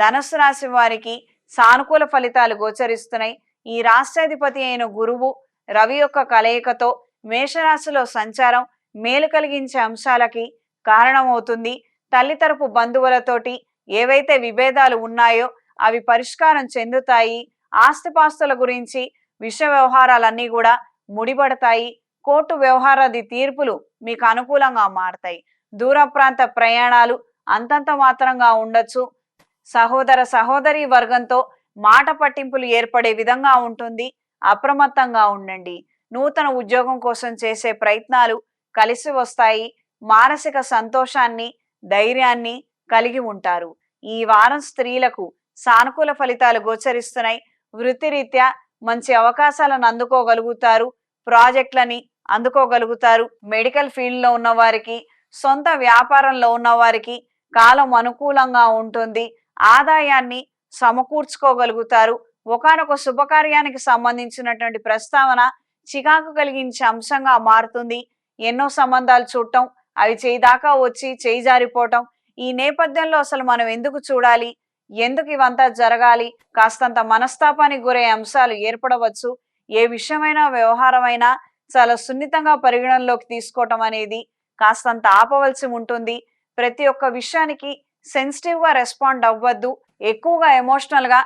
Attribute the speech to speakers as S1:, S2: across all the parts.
S1: ధనుసు రాశి వారికి సానుకూల ఫలితాలు గోచరిస్తున్నాయి. ఈ రాష్ట్రాధిపతి అయిన గురువు రవి యొక్క కలయికతో మేషరాశిలో సంచారం మేలు కలిగించే అంశాలకి కారణమవుతుంది. తల్లి తరపు బంధువులతోటి ఏవైతే విభేదాలు ఉన్నాయో అవి పరిష్కారం చెందుతాయి. ఆస్తిపాస్తుల గురించి విష వ్యవహారాలన్నీ కూడా ముడిపడతాయి. కోర్టు వ్యవహారాది తీర్పులు మీకు అనుకూలంగా మారతాయి. దూర ప్రాంత ప్రయాణాలు అంతంత మాత్రంగా ఉండొచ్చు. సహోదర సహోదరి వర్గంతో మాట పట్టింపులు ఏర్పడే విధంగా ఉంటుంది. అప్రమత్తంగా ఉండండి. నూతన ఉద్యోగం కోసం చేసే ప్రయత్నాలు కలిసి వస్తాయి. మానసిక సంతోషాన్ని ధైర్యాన్ని కలిగి ఉంటారు. ఈ వారం స్త్రీలకు సానుకూల ఫలితాలు గోచరిస్తున్నాయి. వృత్తిరీత్యా మంచి అవకాశాలను అందుకోగలుగుతారు. ప్రాజెక్టులని అందుకోగలుగుతారు. మెడికల్ ఫీల్డ్లో ఉన్న వారికి సొంత వ్యాపారంలో ఉన్న వారికి కాలం అనుకూలంగా ఉంటుంది. ఆదాయాన్ని సమకూర్చుకోగలుగుతారు. ఒకనొక శుభకార్యానికి సంబంధించినటువంటి ప్రస్తావన చికాకు కలిగించే అంశంగా మారుతుంది. ఎన్నో సంబంధాలు చూడటం అవి చేయి దాకా వచ్చి చేయి జారిపోవటం ఈ నేపథ్యంలో అసలు మనం ఎందుకు చూడాలి? ఎందుకు ఇవంతా జరగాలి? కాస్తంత మనస్తాపానికి గురయ్యే అంశాలు ఏర్పడవచ్చు. ఏ విషయమైనా వ్యవహారమైనా చాలా సున్నితంగా పరిగణనలోకి తీసుకోవటం అనేది కాస్తంత ఆపవలసి ఉంటుంది. ప్రతి ఒక్క విషయానికి సెన్సిటివ్గా రెస్పాండ్ అవ్వద్దు. ఎక్కువగా ఎమోషనల్గా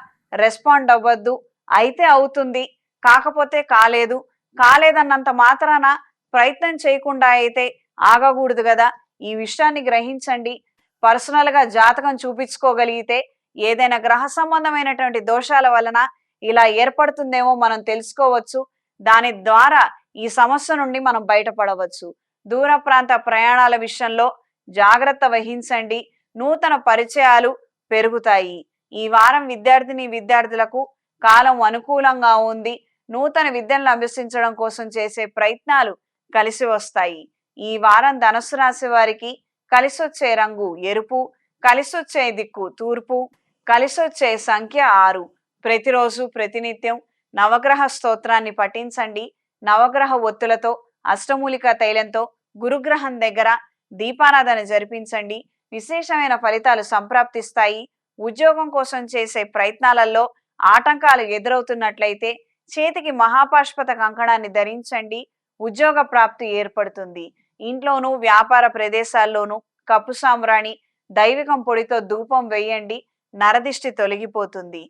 S1: రెస్పాండ్ అవ్వద్దు. అయితే అవుతుంది. కాకపోతే కాలేదు. కాలేదన్నంత మాత్రాన ప్రయత్నం చేయకుండా అయితే ఆగకూడదు కదా. ఈ విషయాన్ని గ్రహించండి. పర్సనల్గా జాతకం చూపించుకోగలిగితే ఏదైనా గ్రహ సంబంధమైనటువంటి దోషాల వలన ఇలా ఏర్పడుతుందేమో మనం తెలుసుకోవచ్చు. దాని ద్వారా ఈ సమస్య నుండి మనం బయటపడవచ్చు. దూర ప్రాంత ప్రయాణాల విషయంలో జాగ్రత్త వహించండి. నూతన పరిచయాలు పెరుగుతాయి. ఈ వారం విద్యార్థిని విద్యార్థులకు కాలం అనుకూలంగా ఉంది. నూతన విద్యను అభ్యసించడం కోసం చేసే ప్రయత్నాలు కలిసి వస్తాయి. ఈ వారం ధనుసు రాశి వారికి కలిసొచ్చే రంగు ఎరుపు కలిసొచ్చే దిక్కు తూర్పు కలిసొచ్చే సంఖ్య ఆరు. ప్రతిరోజు ప్రతినిత్యం నవగ్రహ స్తోత్రాన్ని పఠించండి. నవగ్రహ ఒత్తులతో అష్టమూలిక తైలంతో గురుగ్రహం దగ్గర దీపారాధన జరిపించండి. విశేషమైన ఫలితాలు సంప్రాప్తిస్తాయి. ఉద్యోగం కోసం చేసే ప్రయత్నాలలో ఆటంకాలు ఎదురవుతున్నట్లయితే చేతికి మహాపాష్పత కంకణాన్ని ధరించండి. ఉద్యోగ ప్రాప్తి ఏర్పడుతుంది. ఇంట్లోనూ వ్యాపార ప్రదేశాల్లోనూ కప్పు సాంబ్రాణి దైవికం పొడితో ధూపం వేయండి. నరదిష్టి తొలగిపోతుంది.